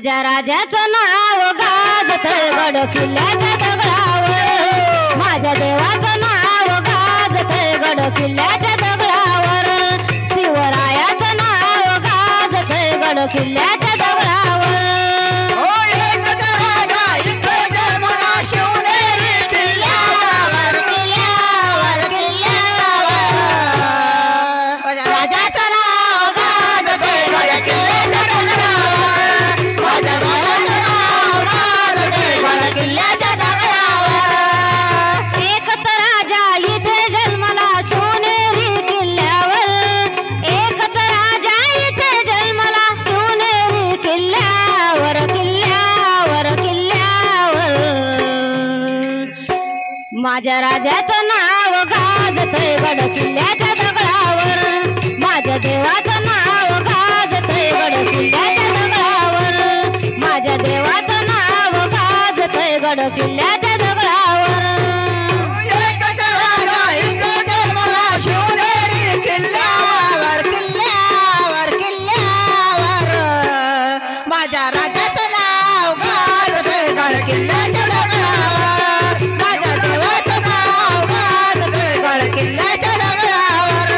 माझ्या राजाचं नाव गाजत गड किल्ल्याच्या दगडावर. माझ्या देवाचं नाव गाजत गड किल्ल्याच्या दगडावर. शिवरायाचं नाव गाजत गड किल्ल्याच्या माझ्या राजाचं नाव गाजतय गड किल्ल्याच्या दगडावर. माझ्या देवाचं नाव गाजतय गड किल्ल्याच्या दगडावर. माझ्या देवाचं नाव गाजतय गड किल्ल्याच्या गड किल्ल्याच्या दगडावर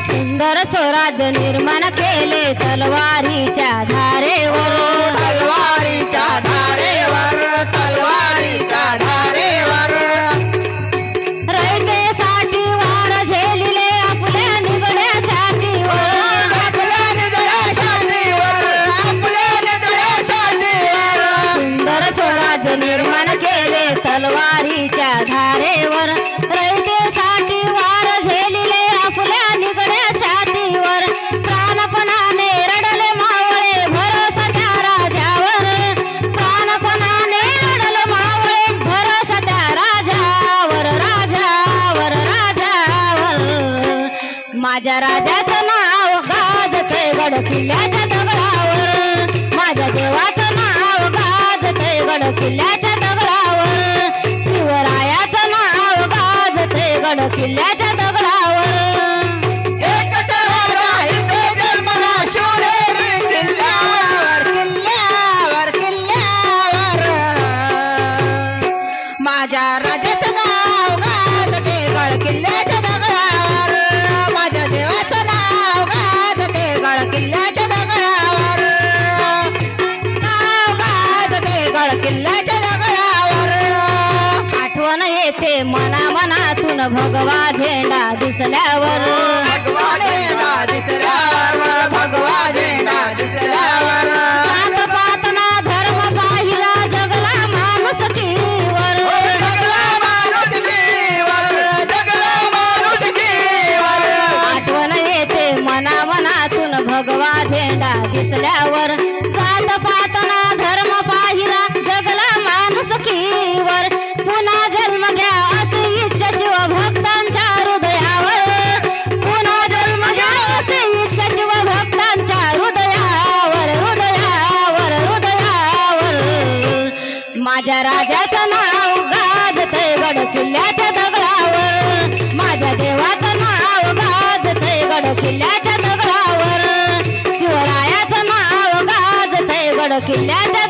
सुंदर स्वराज्य निर्माण केले तलवारीच्या धारेवर. तलवारीच्या धारेवर तलवारीच्या धारेवर. रयतेसाठी वार झेलिले आपल्या निगड्या छातीवर आपल्या निधड्या शांतीवर आपल्या निधड्या शांतीवर सुंदर स्वराज्य निर्माण केले तलवारीच्या धारेवर. माझ्या राजाचं नाव गाजते गड किल्ल्याच्या दगडावर. माझ्या देवाचं नाव गाजते गड किल्ल्याच्या दगडावर. शिवरायाचं नाव गाजते गड किल्ल्याच्या भगवा झेंडा दिसल्यावर. भगवानेला दिसल्यावर भगवा झेंडा दिसल्यावर. पात पातना धर्म पाहिला जगला माणूस कीवर जगला माणूस कीवर जगला माणूस कीवर आठवण येते मना मनातून भगवा झेंडा दिसल्यावर. माझ्या राजाचं नाव गाजतय गड किल्ल्याच्या दगडावर. माझ्या देवाचं नाव गाजतय गड किल्ल्याच्या दगडावर. शिवरायाचं नाव गाजतय गड किल्ल्याच्या